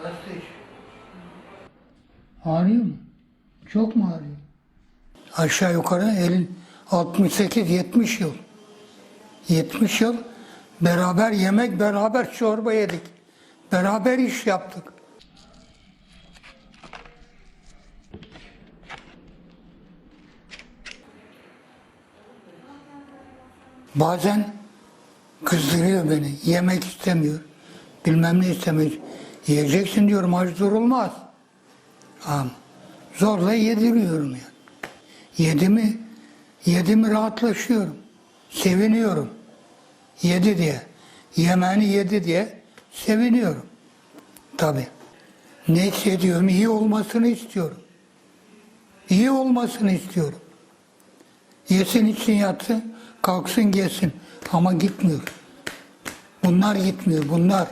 Burası hiç. Ağrıyor mu? Çok mu ağrıyor? Aşağı yukarı elin 68-70 yıl. 70 yıl beraber yemek, beraber çorba yedik. Beraber iş yaptık. Bazen kızdırıyor beni. Yemek istemiyor. Bilmem ne istemiyor. Yiyeceksin diyorum aç durulmaz. Ama zorla yediriyorum yani. Yedi mi, yedi mi rahatlaşıyorum. Seviniyorum. Yedi diye. Yemeğini yedi diye seviniyorum. Tabi. Ne hissediyorum? İyi olmasını istiyorum. İyi olmasını istiyorum. Yesin için yatsın, kalksın gelsin. Ama gitmiyor. Bunlar gitmiyor, bunlar.